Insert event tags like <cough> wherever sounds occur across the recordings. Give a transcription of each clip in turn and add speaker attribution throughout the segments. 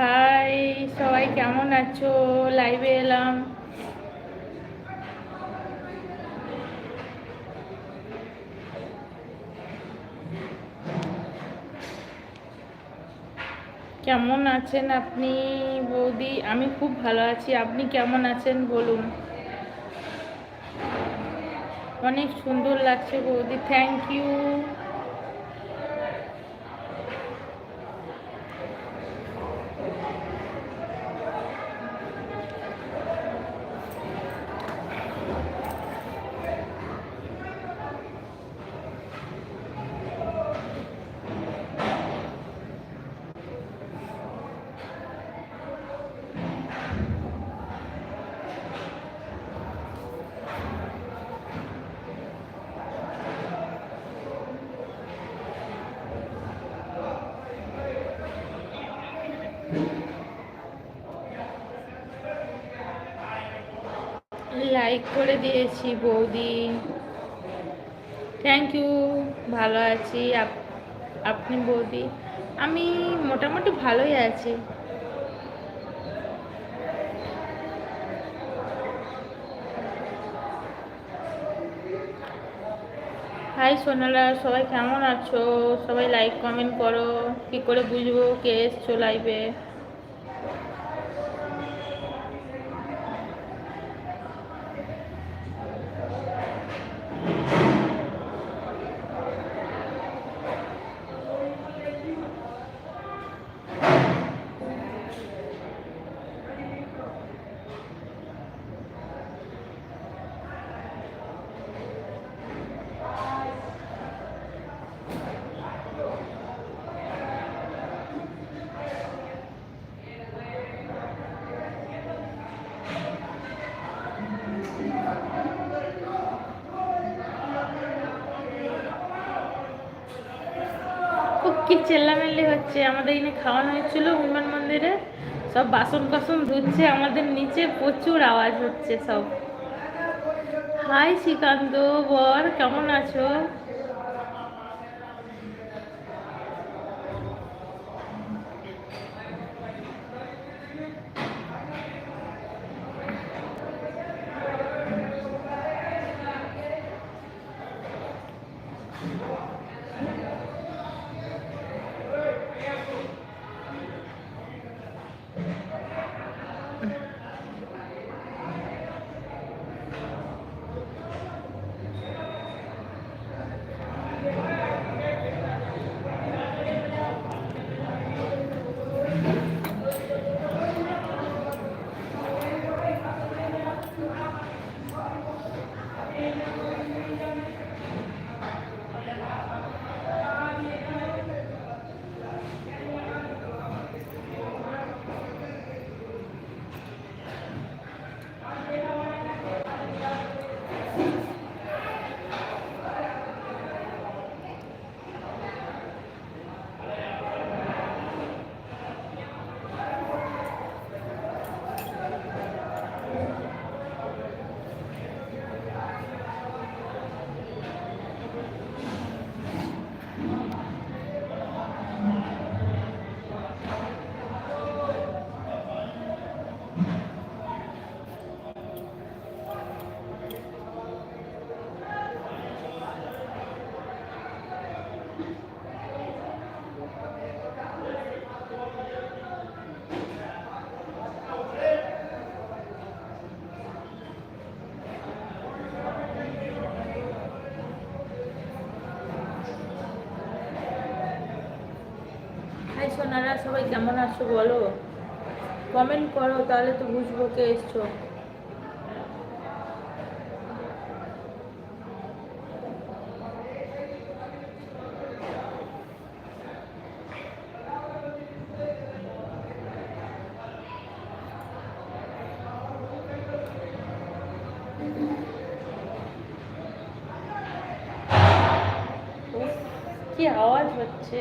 Speaker 1: High সবাই কেমন আছো? লাইভে এলাম। কেমন আছেন আপনি বৌদি? আমি খুব ভালো আছি। আপনি কেমন আছেন বলুন? অনেক সুন্দর লাগছে বৌদি। থ্যাংক ইউ লাইক করে দিয়েছি, বৌদি। থ্যাংক ইউ ভালো আছি। আপ- আপনি বৌদি? আমি মোটামুটি ভালোই আছি। হাই সোনালা, সবাই কেমন আছো? সবাই লাইক কমেন্ট করো। কি করে বুঝব কে এসছো লাইভে খুব কি চেল্লামেল্লি হচ্ছে, আমাদের এখানে খাওয়ানো হয়েছিল হনুমান মন্দিরে। সব বাসন কাসন ধুচ্ছে, আমাদের নিচে প্রচুর আওয়াজ হচ্ছে সব। হাই শ্রীকান্ত বর, কেমন আছো? সোনারা সবাই কেমন আছো বলো? কমেন্ট করো তাহলে তো বুঝব কে এসছো উফ, কি আওয়াজ হচ্ছে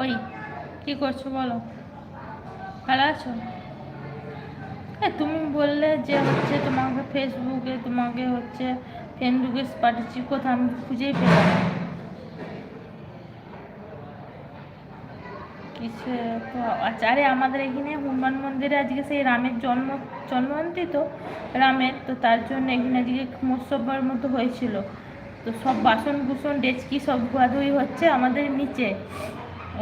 Speaker 1: ওই কি করছ বলো? ভালো আছো? হ্যাঁ তুমি বললে যে হচ্ছে তোমাকে ফেসবুকে তোমাকে হচ্ছে রিকোয়েস্ট পাঠিয়েছি, কোথাও আমি খুঁজেই পেলাম কিছু আচ্ছা আরে আমাদের এখানে হনুমান মন্দিরে আজকে সেই রামের জন্ম জন্মজয়ন্তী তো, রামের, তো তার জন্য এখানে আজকে মৎসবের মতো হয়েছিল। তো সব বাসন কুসন ডেচকি সব ধোয়াধুয়ি হচ্ছে আমাদের নিচে।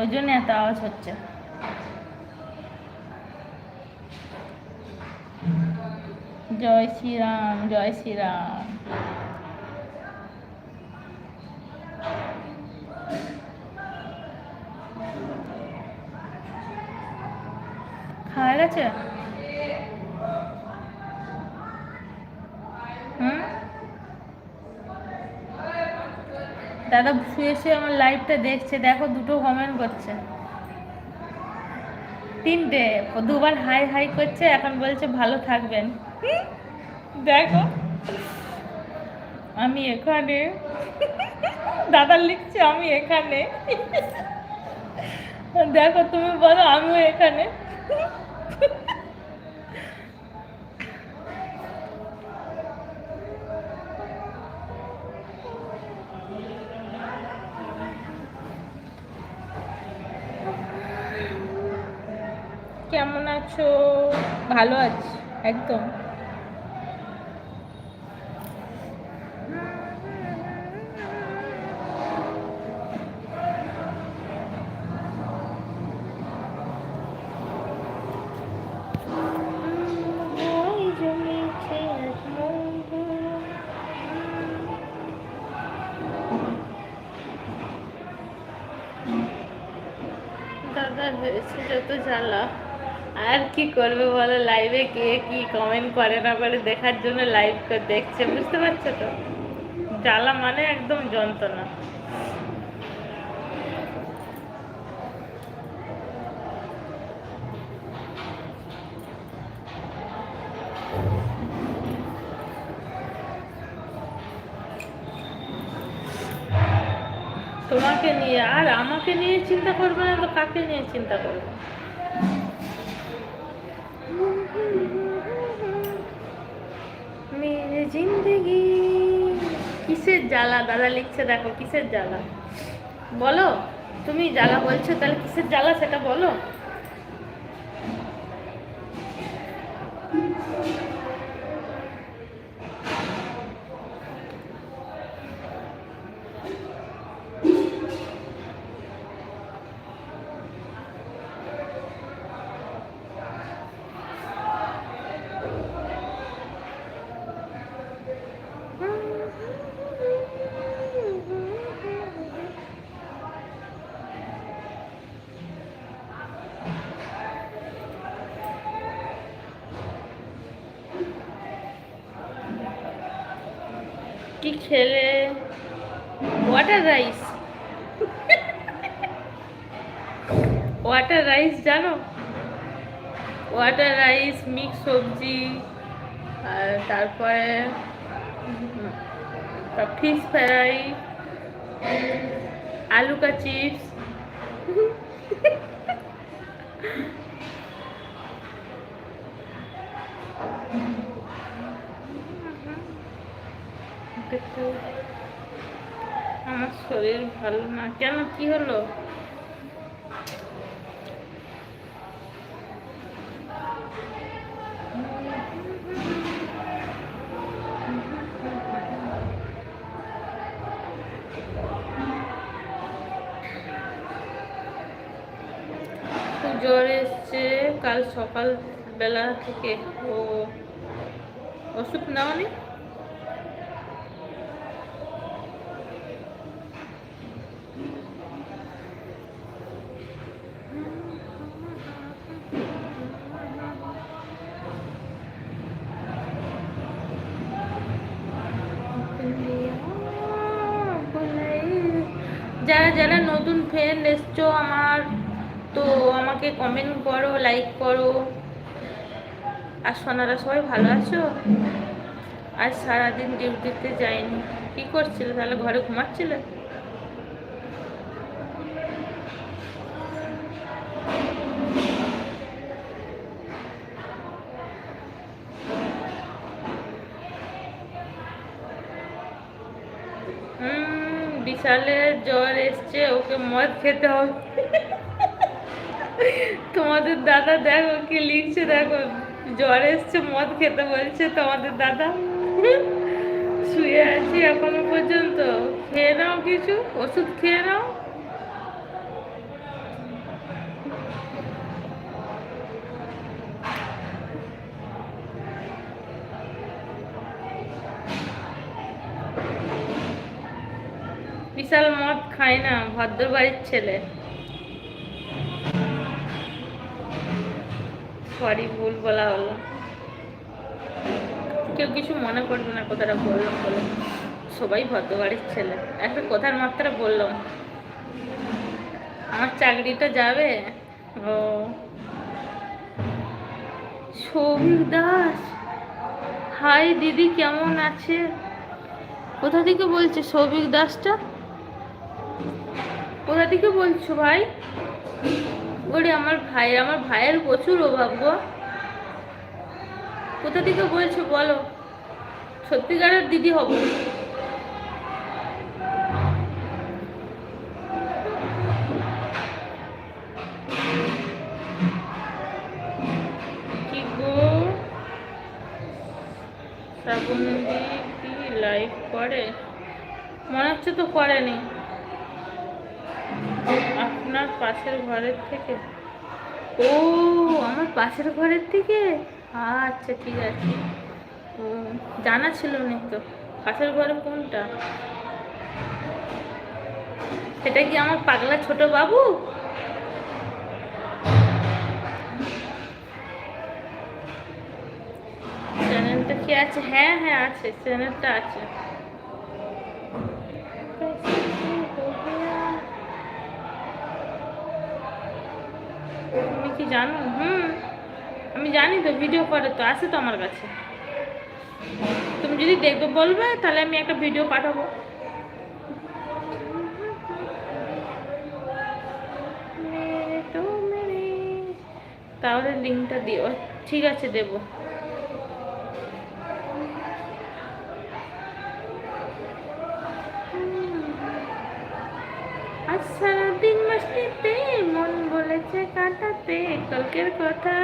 Speaker 1: ওই জন্য এত আওয়াজ হচ্ছে। জয় শ্রীরাম জয় শ্রীরাম। খাওয়া গেছে? দাদা শুয়ে শুয়ে আমার লাইভটা দেখছে, দেখো দুটো কমেন্ট করছে। তিনটে, দুবার হাই হাই করছে, এখন বলছে ভালো থাকবেন। দেখো, আমি এখানে, দাদা লিখছে আমি এখানে। দেখো তুমি বলো আমিও এখানে। কেমন আছো? ভালো আছি একদম দাদা হয়েছে যত জ্বালা আর কি করবে বলো? লাইভে কে কি কমেন্ট করে না করে দেখার জন্য লাইভ দেখছে, বুঝতে পারছ তো? জ্বালা মানে একদম যন্ত্রণা। তোমাকে নিয়ে আর আমাকে নিয়ে চিন্তা করবে না তো কাকে নিয়ে চিন্তা করবে? জিন্দগি। কিসের জ্বালা? দাদা লিখছে দেখো, কিসের জ্বালা? বলো, তুমি জ্বালা বলছো, তাহলে কিসের জ্বালা সেটা বলো কি খেলে ওয়াটার রাইস ওয়াটার রাইস জানো? ওয়াটার রাইস মিক্স সবজি, আর তারপরে ফিশ ফ্রাই আলু কা চিপস দেখতে আমার শরীর ভালো না। কেন? কি হলো? জ্বর এসছে কাল সকাল বেলা থেকে। ও, ওষুধ নেওয়া নাওনি? কমেন্ট করো লাইক করো। আর সোনারা, সবাই ভালো আছো? আর সারাদিন ডিউটিতে যায়নি কি করছিলে? তাহলে ঘরে ঘুমাচ্ছিলে? বিশালের জ্বর এসছে, ওকে মদ খেতে হবে। তোমাদের দাদা দেখো কি লিখছে, দেখো। জ্বর এসছে, মদ খেতে বলছে তোমাদের দাদা। শুয়ে আছি এখনও পর্যন্ত। খেয়ে নাও কিছু, ওষুধ খেয়ে নাও। বিশাল মদ খায় না, ভদ্র বাড়ির ছেলে। সরি, ভুল বলা হলো কেউ কিছু মনে করবে না কথাটা বললাম বলে। সবাই ভদ্র বাড়ির ছেলে। একটা কথার মাত্রা বললাম। আমার চাকরিটা যাবে? ও। সৌভিক দাস? হাই দিদি, কেমন আছে? কোথা থেকে বলছে সৌভিক দাসটা? কোথা থেকে বলছো ভাই? ওরে আমার ভাই, আমার ভাইয়ের প্রচুর অভাব গো। কোথা থেকে বলছো বলো? সত্যিকারের দিদি হব। লাইভ করে? মনে হচ্ছে তো করেনি। পাশের ঘরের থেকে। ও, আমার পাশের ঘরের থেকে আচ্ছা ঠিক আছে। ও, জানা ছিল না তো। পাশের ঘরে কোনটা? সেটা কি আমার পাগলা ছোট বাবু? চ্যানেলটা কি আছে? হ্যাঁ হ্যাঁ আছে। চ্যানেলটা আছে তুমি কি জানো? হুম। আমি জানি তো ভিডিও করে তো আসে তো আমার কাছে। তুমি যদি দেখবে বলবে, তাহলে আমি একটা ভিডিও পাঠাবো। তাহলে লিঙ্কটা দিও। ঠিক আছে, দেবো। আজ সারাদিন মাস্তিতে মন বলেছে কাটাতে কালকের কথা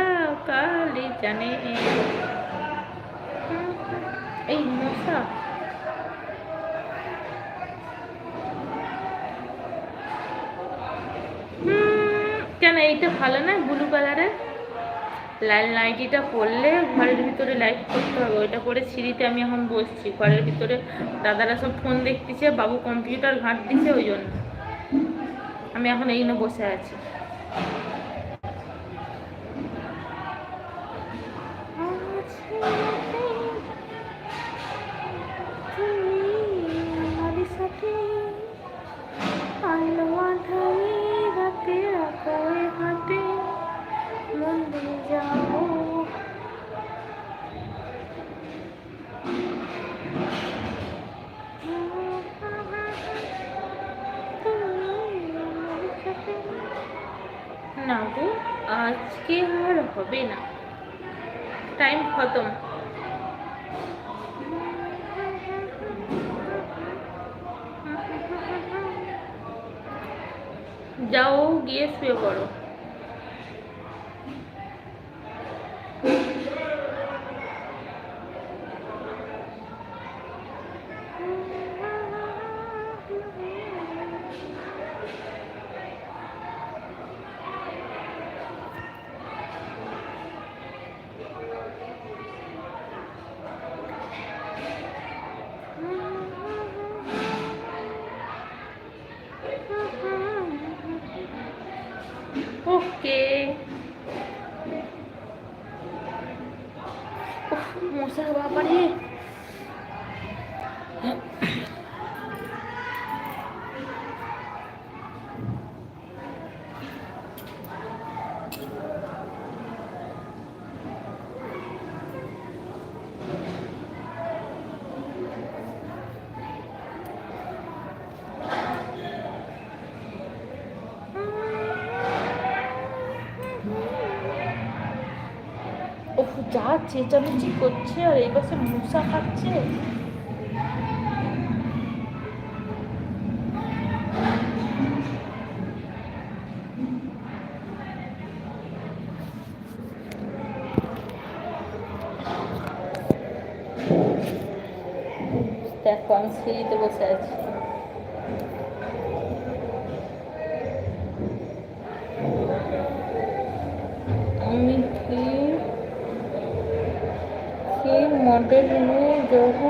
Speaker 1: কালই জানে। এই মশা। কেন এইটা ভালো না ব্লু কালারের? লাল নাইটিটা পরলে ঘরের ভিতরে লাইট করতে হবে। ওইটা পরে সিঁড়িতে আমি এখন বসছি। ঘরের ভিতরে দাদারা সব ফোন দেখতেছে, বাবু কম্পিউটার ঘাঁট ঘাঁটতেছে ওই জন্য। আমি এখন এইখানে বসে আছি। oro. চেঁচামেচি করছে আর এই পাশে মূষা খাচ্ছে। দেখো আমি সিঁড়িতে বসে আছি। মডেল নিয়ে যাব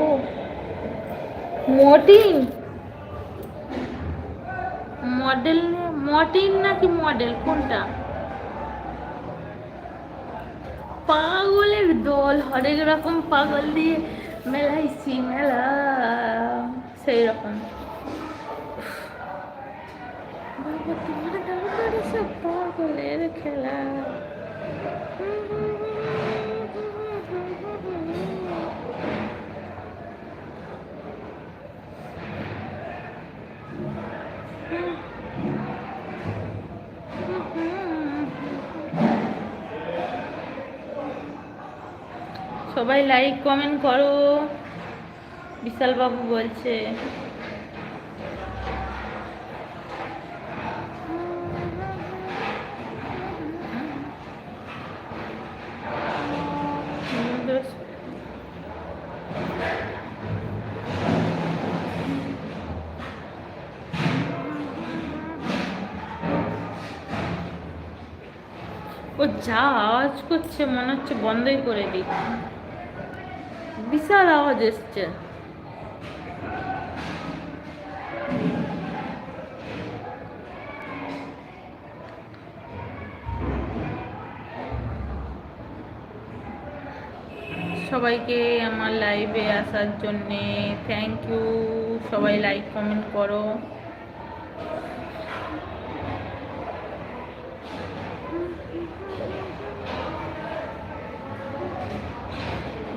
Speaker 1: মডিন মডেল? মডিন নাকি মডেল? কোনটা? পাগলের দল, হরেক রকম পাগল দিয়ে মেলাইছি, মেলা। সেই রকম পাগলের খেলা। সবাই লাইক কমেন্ট করো। বিশাল বাবু বলছে। ও যা আওয়াজ করছে, মনে হচ্ছে বন্ধই করে দিই। বিশাল আওয়াজ এসছে সবাইকে আমার লাইভে আসার জন্যে থ্যাংক ইউ সবাই লাইক কমেন্ট করো।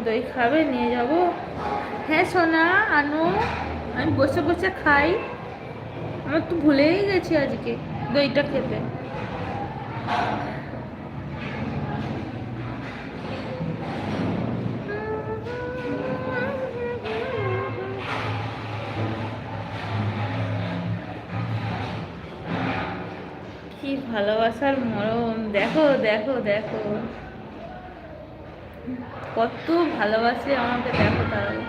Speaker 1: দই খাবে, নিয়ে যাব। হ্যাঁ সোনা, আনো, আমি বসে বসে খাই। আমার তো ভুলেই গেছি আজকে দইটা খেতে। কি ভালোবাসার মরম দেখো দেখো দেখো। কত ভালোবাসে আমাকে দেখো তাহলে।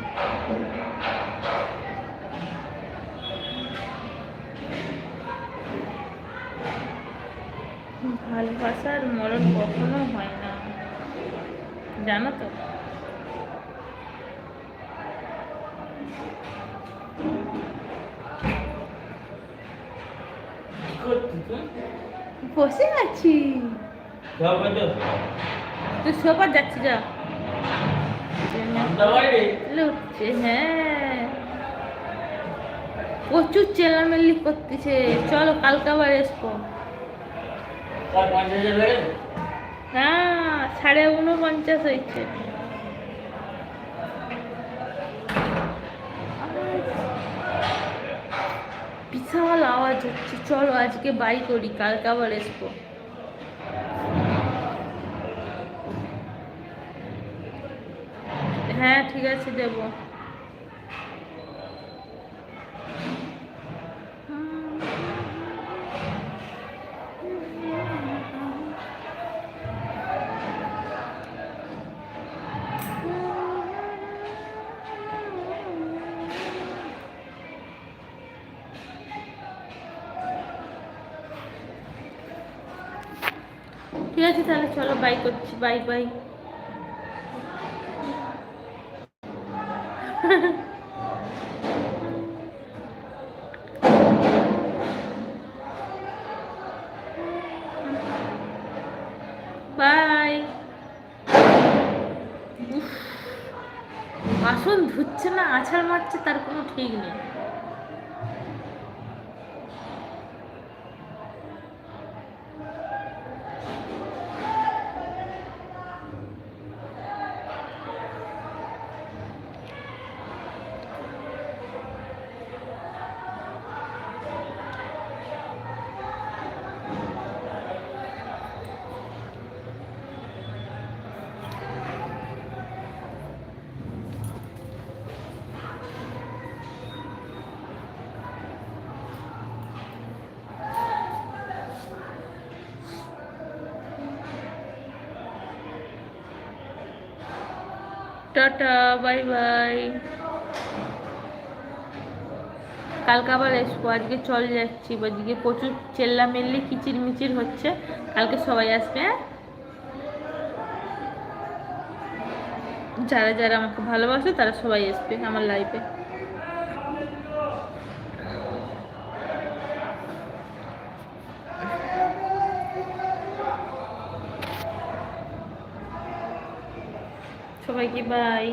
Speaker 1: ভালোবাসার মরণ কখনো হয় না। জানো তো? বসে আছি। তুই সোফা যাচ্ছি যা। হ্যাঁ। প্রচুর চেলামেলি করতেছে। চলো কালকে আবার এসবো হ্যাঁ সাড়ে উনপঞ্চাশ হয়েছে। বিশাল আওয়াজ হচ্ছে। চলো আজকে বাই করি কালকে আবার এসবো হ্যাঁ ঠিক আছে দেবো। ঠিক আছে তাহলে চলো বাই করছি বাই বাই <laughs> বাই। বাসন ধুচ্ছে না আছাড় মারছে তার কোনো ঠিক নেই। Tata, bye bye. কালকে আবার এসবো আজকে চল যাচ্ছি আজকে প্রচুর চেল্লা মেললে কিচির মিচির হচ্ছে, কালকে সবাই আসবে হ্যাঁ? যারা যারা আমাকে ভালোবাসে তারা সবাই আসবে আমার লাইফে সবাইকে বাই